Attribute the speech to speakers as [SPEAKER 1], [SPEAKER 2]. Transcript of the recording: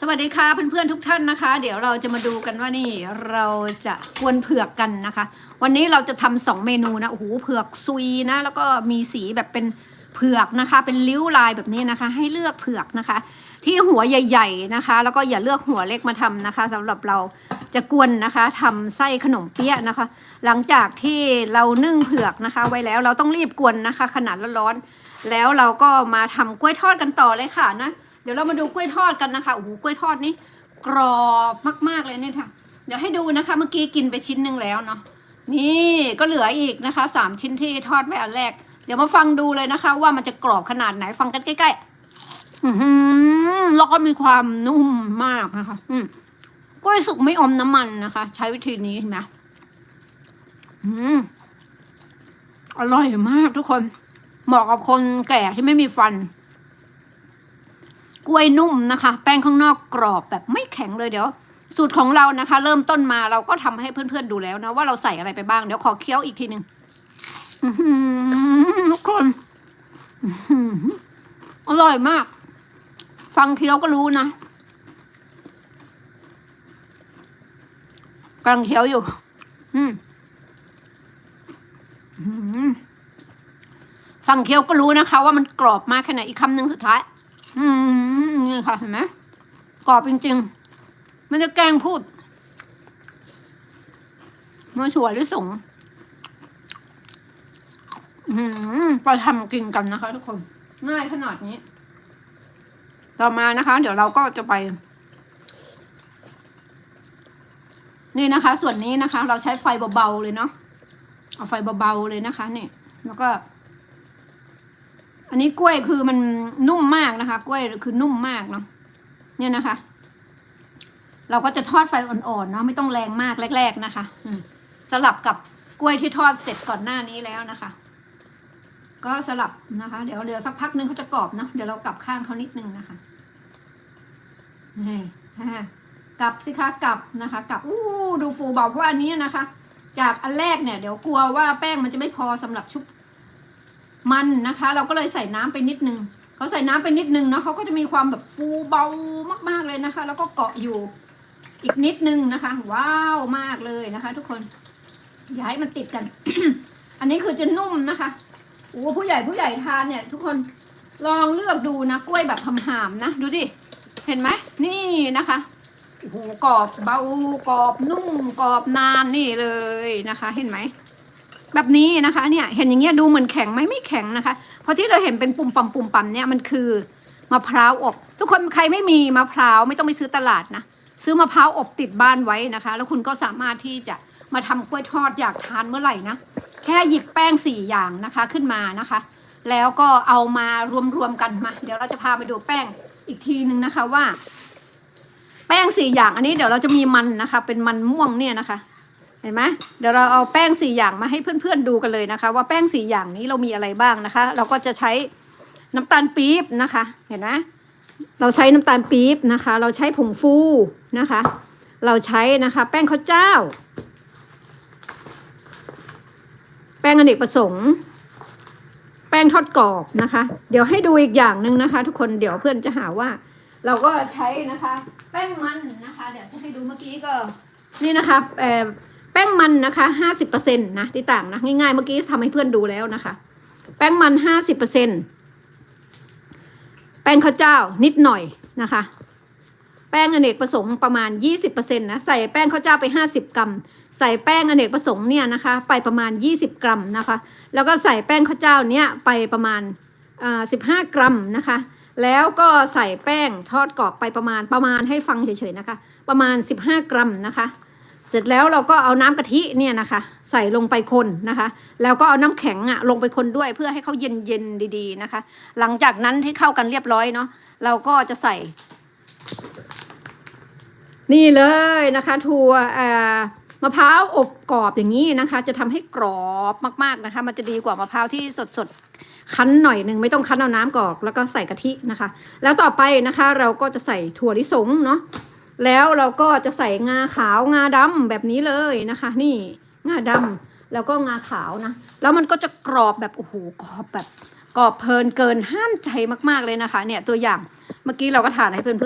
[SPEAKER 1] สวัสดีค่ะเพื่อนๆทุกท่านนะคะ เดี๋ยวเราจะมาดูกันว่านี่เราจะกวนเผือกกันนะคะ วันนี้เราจะทำสองเมนูนะโอ้โหเผือกซุยนะ แล้วก็มีสีแบบเป็นเผือกนะคะ เป็นริ้วลายแบบนี้นะคะ ให้เลือกเผือกนะคะ ที่หัวใหญ่ๆนะคะ แล้วก็อย่าเลือกหัวเล็กมาทำนะคะสำหรับเราจะกวนนะคะทำไส้ขนมเปี๊ยะนะคะ หลังจากที่เรานึ่งเผือกนะคะ ไว้แล้วเราต้องรีบกวนนะคะ ขนาดร้อนๆแล้วเราก็มาทำกล้วยทอดกันต่อเลยค่ะนะ ดี๋ยวเรามาดูกล้วยทอดกันนะคะโอ้โหกล้วยทอดนี่กรอบมากๆเลยเนี่ยค่ะ เดี๋ยวให้ดูนะคะ เมื่อกี้กินไปชิ้นหนึ่งแล้วเนาะนี่ก็เหลืออีกนะคะสามชิ้นที่ทอดไว้อันแรก เดี๋ยวมาฟังดูเลยนะคะ ว่ามันจะกรอบขนาดไหนฟังกันใกล้ๆอือหือแล้วก็มีความนุ่มมากนะคะ อืมกล้วยสุกไม่อมน้ำมันนะคะ ใช้วิธีนี้เห็นไหมอืมอร่อยมากทุกคนเหมาะกับคนแก่ที่ไม่มีฟัน กล้วยนุ่มนะคะ แป้งข้างนอกกรอบแบบไม่แข็งเลยเดี๋ยว สูตรของเรานะคะ เริ่มต้นมาเราก็ทำให้เพื่อนๆดูแล้วนะ ว่าเราใส่อะไรไปบ้างเดี๋ยวขอเคี้ยวอีกทีหนึ่งทุกคนอร่อยมาก ฟังเคี้ยวก็รู้นะกำลังเคี้ยวอยู่ อืมฟังเคี้ยวก็รู้นะคะ ว่ามันกรอบมากแค่ไหนอีกคำหนึ่งสุดท้าย อืม นี่ค่ะ เห็นไหมกรอบจริงๆ มันจะแกงพูดมาชวนลิสงอืมไปทำกินกันนะคะ ทุกคน ง่ายขนาดนี้ ต่อมานะคะ เดี๋ยวเราก็จะไป นี่นะคะ ส่วนนี้นะคะ เราใช้ไฟเบาๆเลยเนาะเอาไฟเบาๆเลยนะคะนี่แล้วก็ อันนี้กล้วยคือมันนุ่มมากนะคะ กล้วยคือนุ่มมากเนาะเนี่ยนะคะ เราก็จะทอดไฟอ่อนๆเนาะไม่ต้องแรงมากแรก ๆนะคะสลับกับกล้วยที่ทอดเสร็จก่อนหน้านี้แล้วนะคะ ก็สลับนะคะ เดี๋ยวเดี๋ยวสักพักนึงเขาจะกรอบเนาะเดี๋ยวเรากลับข้างเขานิดนึงนะคะนี่ฮะกลับสิคะกลับนะคะกลับอู้ดูฟูบาเพราะว่าอันนี้นะคะ จากอันแรกเนี่ย เดี๋ยวกลัวว่าแป้งมันจะไม่พอสำหรับชุบ มันนะคะ เราก็เลยใส่น้ำไปนิดนึงเขาใส่น้ำไปนิดนึงนะเขาก็จะมีความแบบฟูเบามากๆเลยนะคะ แล้วก็เกาะอยู่อีกนิดนึงนะคะ ว้าวมากเลยนะคะ ทุกคนอย่าให้มันติดกัน อันนี้คือจะนุ่มนะคะโอ้ผู้ใหญ่ผู้ใหญ่ทานเนี่ย ทุกคนลองเลือกดูนะกล้วยแบบหามๆนะดูสิเห็นไหมนี่นะคะโอ้โหกรอบเบากรอบนุ่มกรอบนานนี่เลยนะคะ เห็นไหม แบบนี้นะคะเนี่ยเห็นอย่างเงี้ยดูเหมือนแข็งไหมไม่แข็งนะคะเพราะที่เราเห็นเป็นปุ่มปั่มปุ่มปั่มเนี่ยมันคือมะพร้าวอบ ทุกคนใครไม่มีมะพร้าวไม่ต้องไปซื้อตลาดนะซื้อมะพร้าวอบติดบ้านไว้นะคะ แล้วคุณก็สามารถที่จะมาทำกล้วยทอดอยากทานเมื่อไหร่นะแค่หยิบแป้งสี่อย่างนะคะขึ้นมานะคะ แล้วก็เอามารวมๆกันมา เดี๋ยวเราจะพาไปดูแป้งอีกทีหนึ่งนะคะว่า แป้งสี่อย่างอันนี้เดี๋ยวเราจะมีมันนะคะ เป็นมันม่วงเนี่ยนะคะ ห็นไหมเดี๋ยวเราเอาแป้งสี่อย่างมาให้เพื่อนๆดูกันเลยนะคะ ว่าแป้งสี่อย่างนี้เรามีอะไรบ้างนะคะ เราก็จะใช้น้ำตาลปี๊บนะคะ เห็นไหมเราใช้น้ำตาลปี๊บนะคะ เราใช้ผงฟูนะคะ เราใช้นะคะ แป้งข้าวเจ้า แป้งอเนกประสงค์ แป้งทอดกรอบนะคะ เดี๋ยวให้ดูอีกอย่างหนึ่งนะคะ ทุกคนเดี๋ยวเพื่อนจะหาว่า เราก็ใช้นะคะ แป้งมันนะคะ เดี๋ยวจะให้ดูเมื่อกี้ก็นี่นะคะเอ่อ แป้งมันนะคะห้าสิบเปอร์เซ็นต์นะที่ต่างนะง่ายๆเมื่อกี้ทำให้เพื่อนดูแล้วนะคะ แป้งมันห้าสิบเปอร์เซ็นต์แป้งข้าวเจ้านิดหน่อยนะคะ แป้งอเนกประสงค์ประมาณยี่สิบเปอร์เซ็นต์นะใส่แป้งข้าวเจ้าไปห้าสิบกรัม ใส่แป้งอเนกประสงค์เนี่ยนะคะ ไปประมาณยี่สิบกรัมนะคะ แล้วก็ใส่แป้งข้าวเจ้าเนี่ยไปประมาณอ่าสิบห้ากรัมนะคะ แล้วก็ใส่แป้งทอดกรอบไปประมาณประมาณให้ฟังเฉยๆนะคะ ประมาณ 15 กรัมนะคะ เสร็จแล้วเราก็เอาน้ำกะทิเนี่ยนะคะ ใส่ลงไปคนนะคะ แล้วก็เอาน้ำแข็งอะลงไปคนด้วยเพื่อให้เขาเย็นๆดีๆนะคะ หลังจากนั้นที่เข้ากันเรียบร้อยเนาะเราก็จะใส่ นี่เลยนะคะถั่วอ่อมะพร้าวอบกรอบอย่างนี้นะคะ จะทำให้กรอบมากๆนะคะ มันจะดีกว่ามะพร้าวที่สดๆคั้นหน่อยหนึ่งไม่ต้องคั้นเอาน้ำกรอกแล้วก็ใส่กะทินะคะ แล้วต่อไปนะคะ เราก็จะใส่ถั่วลิสงเนาะ แล้วเราก็จะใส่งาขาวงาดำแบบนี้เลยนะคะ นี่งาดำแล้วก็งาขาวนะ แล้วมันก็จะกรอบแบบโอ้โหกรอบแบบกรอบเพลินเกินห้ามใจมากๆเลยนะคะ เนี่ยตัวอย่างเมื่อกี้เราก็ทานให้เพื่อน